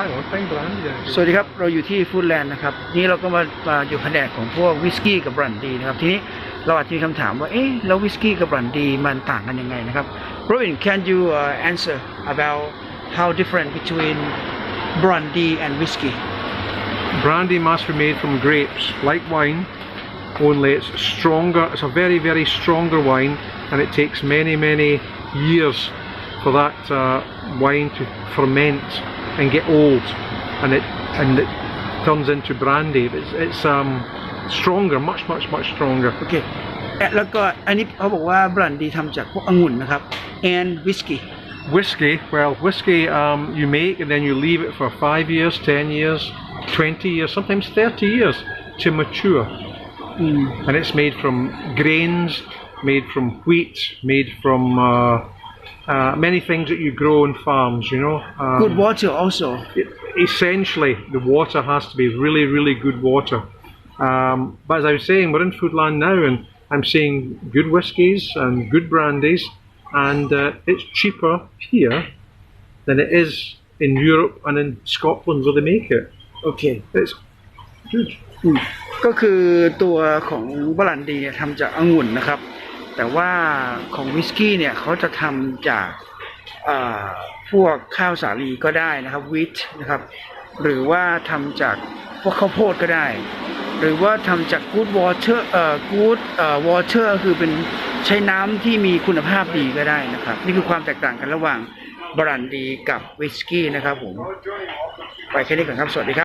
hang on, find brandy then. สวัสดีครับ เราอยู่ที่ฟูดแลนด์นะครับ นี่เราก็มามาอยู่แผนกของพวกวิสกี้กับบรันดีนะครับ ทีนี้เราอาจจะมีคำถามว่า เอ๊ะ แล้ววิสกี้กับบรันดีมันต่างกันยังไงนะครับ Robin can you uh, answer about how different between brandy and whiskey Brandy must be made from grapes, like wine, only it's stronger, it's a very, very stronger wine, and it takes many, many years for that uh, wine to ferment and get old, and it and it turns into brandy. It's, it's um, stronger, much, much, much stronger. โอเคเอ๊ะแล้วก็อันนี้เขาบอกว่าบรันดีทำจากพวกองุ่นนะครับ and whiskey Whiskey, well, whiskey um, you make and then you leave it for five years, ten years, twenty years, sometimes thirty years to mature. อืม and it's made from grains, made from wheat, made from uh, uh, many things that you grow on farms. You know, um, good water also it- essentially the water has to be really, really good water. Um, but as I was saying, we're in Foodland now, and I'm seeing good whiskies and good brandies, and uh, it's cheaper here than it is in Europe and in Scotland where they make it. โอเค It's good. อืมก็คือตัวของบรันดีเนี่ยทำจากองุ่นนะครับ แต่ว่าของวิสกี้เนี่ยเขาจะทำจากาพวกข้าวสาลีก็ได้นะครับวิตนะครับหรือว่าทำจากพวกข้าวโพดก็ได้ หรือว่าทำจากกูดวอเตอร์เอ่อกูดเอ่อวอเตอร์คือเป็นใช้น้ำที่มีคุณภาพดีก็ได้นะครับ นี่คือความแตกต่างกันระหว่างบรันดีกับวิสกี้นะครับผม ไปแค่นี้ก่อนครับ สวัสดีครับ